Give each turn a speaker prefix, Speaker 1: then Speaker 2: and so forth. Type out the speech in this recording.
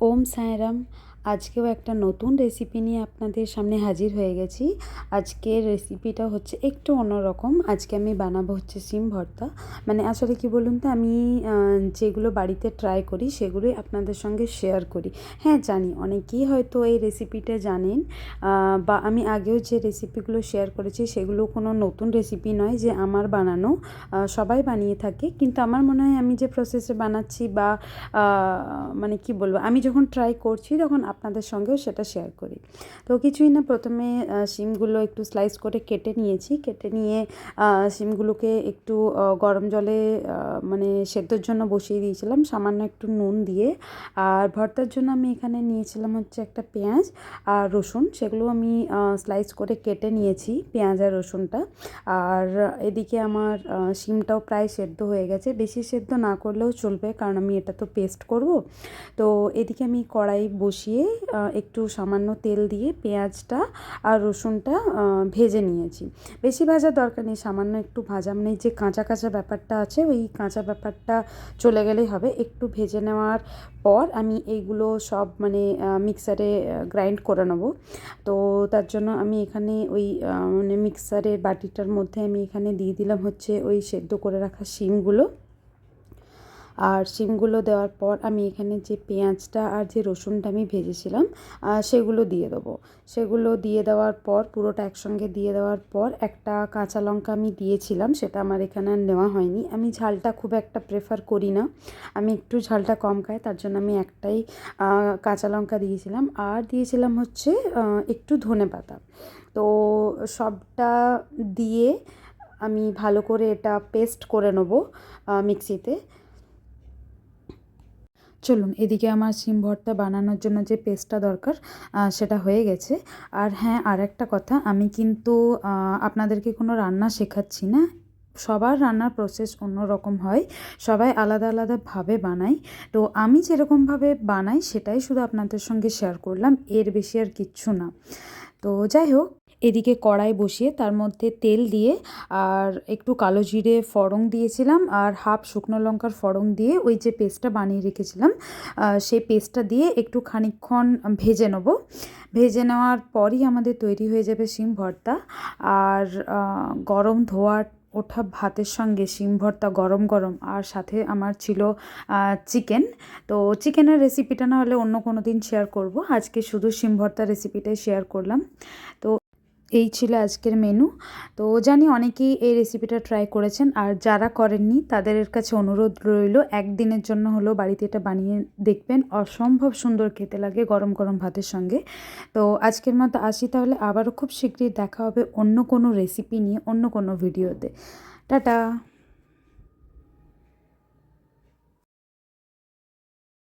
Speaker 1: ओम साईं আজকেও একটা নতুন রেসিপি নিয়ে আপনাদের সামনে হাজির হয়ে গেছি। আজকের রেসিপিটা হচ্ছে একটু অন্যরকম। আজকে আমি বানাবো হচ্ছে সিম ভর্তা। মানে আসলে কি বলুন তো, আমি যেগুলো বাড়িতে ট্রাই করি, সেগুলোই আপনাদের সঙ্গে শেয়ার করি। হ্যাঁ জানি, অনেকেই হয়তো এই রেসিপিটা জানেন বা আমি আগেও যে রেসিপিগুলো শেয়ার করেছি, সেগুলো কোনো নতুন রেসিপি নয় যে আমার বানানো সবাই বানিয়ে থাকে। কিন্তু আমার মনে হয় আমি যে প্রসেসে বানাচ্ছি বা মানে কি বলব, আমি যখন ট্রাই করছি, তখন আপনাদের সঙ্গেও সেটা শেয়ার করি। তো কিছুই না, প্রথমে শিমগুলো একটু স্লাইস করে কেটে নিয়েছি। কেটে নিয়ে শিমগুলোকে একটু গরম জলে মানে সেদ্ধর জন্য বসিয়ে দিয়েছিলাম। সামান্য একটু নুন দিয়ে। আর ভর্তার জন্য আমি এখানে নিয়েছিলাম হচ্ছে একটা পেঁয়াজ আর রসুন। সেগুলো আমি স্লাইস করে কেটে নিয়েছি, পেঁয়াজ আর রসুনটা। আর এদিকে আমার শিমটাও প্রায় সেদ্ধ হয়ে গেছে। বেশি সেদ্ধ না করলেও চলবে, কারণ আমি এটা তো পেস্ট করব। তো এদিকে আমি কড়াই বসিয়ে আহ, একটু সামান্য তেল দিয়ে পেঁয়াজটা আর রসুনটা ভেজে নিয়েছি। বেশি ভাজার দরকার নেই সামান্য একটু ভাজা। মানে যে কাঁচা কাঁচা ব্যাপারটা আছে ওই কাঁচা ব্যাপারটা চলে গেলেই হবে। একটু ভেজে নেওয়ার পর আমি এইগুলো সব মানে মিক্সারে গ্রাইন্ড করে নেব। তো তার জন্য আমি এখানে ওই মানে মিক্সারের বাটিটার মধ্যে আমি এখানে দিয়ে দিলাম হচ্ছে ওই সেদ্ধ করে রাখা শিমগুলো। আর শিমগুলো দেওয়ার পর আমি এখানে যে পেঁয়াজটা আর যে রসুনটা আমি ভেজেছিলাম সেগুলো দিয়ে দেবো। সেগুলো দিয়ে দেওয়ার পর, পুরোটা একসঙ্গে দিয়ে দেওয়ার পর একটা কাঁচা লঙ্কা আমি দিয়েছিলাম, সেটা আমার এখানে আর নেওয়া হয়নি। আমি ঝালটা খুব একটা প্রেফার করি না। আমি একটু ঝালটা কম খাই, তার জন্য আমি একটাই কাঁচা লঙ্কা দিয়েছিলাম। আর দিয়েছিলাম হচ্ছে একটু ধনে পাতা। তো সবটা দিয়ে আমি ভালো করে এটা পেস্ট করে নেব মিক্সিতে। চলুন, এদিকে আমার সিম ভর্তা বানানোর জন্য যে পেস্টটা দরকার সেটা হয়ে গেছে। আর হ্যাঁ আর একটা কথা, আমি কিন্তু আপনাদেরকে কোনো রান্না শেখাচ্ছি না। সবার রান্নার প্রসেস অন্য রকম হয়, সবাই আলাদা আলাদাভাবে বানায়। তো আমি যেরকমভাবে বানাই, সেটাই শুধু আপনাদের সঙ্গে শেয়ার করলাম, এর বেশি আর কিচ্ছু না। তো যাই হোক এদিকে কড়াই বসিয়ে তার মধ্যে তেল দিয়ে আর একটু কালো জিরে ফড়ং দিয়েছিলাম আর হাফ শুকনো লঙ্কার ফড়ং দিয়ে ওই যে পেস্টটা বানিয়ে রেখেছিলাম সেই পেস্টটা দিয়ে একটু খানিকক্ষণ ভেজে নেব। ভেজে নেওয়ার পরই আমাদের তৈরি হয়ে যাবে শিম ভর্তা আর গরম ধোয়া ওঠা ভাতের সঙ্গে শিম ভর্তা গরম গরম আর সাথে আমার ছিল চিকেন। তো চিকেনের রেসিপিটা না হলে অন্য কোনো দিন শেয়ার করব। আজকে শুধু শিম ভর্তা রেসিপিটাই শেয়ার করলাম। তো এই ছিল আজকের মেনু তো জানি অনেকেই এই রেসিপিটা ট্রাই করেছেন, আর যারা করেননি, তাদের কাছে অনুরোধ রইল, একদিনের জন্য হলো বাড়িতে এটা বানিয়ে দেখবেন। অসম্ভব সুন্দর খেতে লাগে গরম গরম ভাতের সঙ্গে। তো আজকের মতো আসি তাহলে, আবারও খুব শীঘ্রই দেখা হবে অন্য কোনো রেসিপি নিয়ে, অন্য কোনো ভিডিওতে টাটা!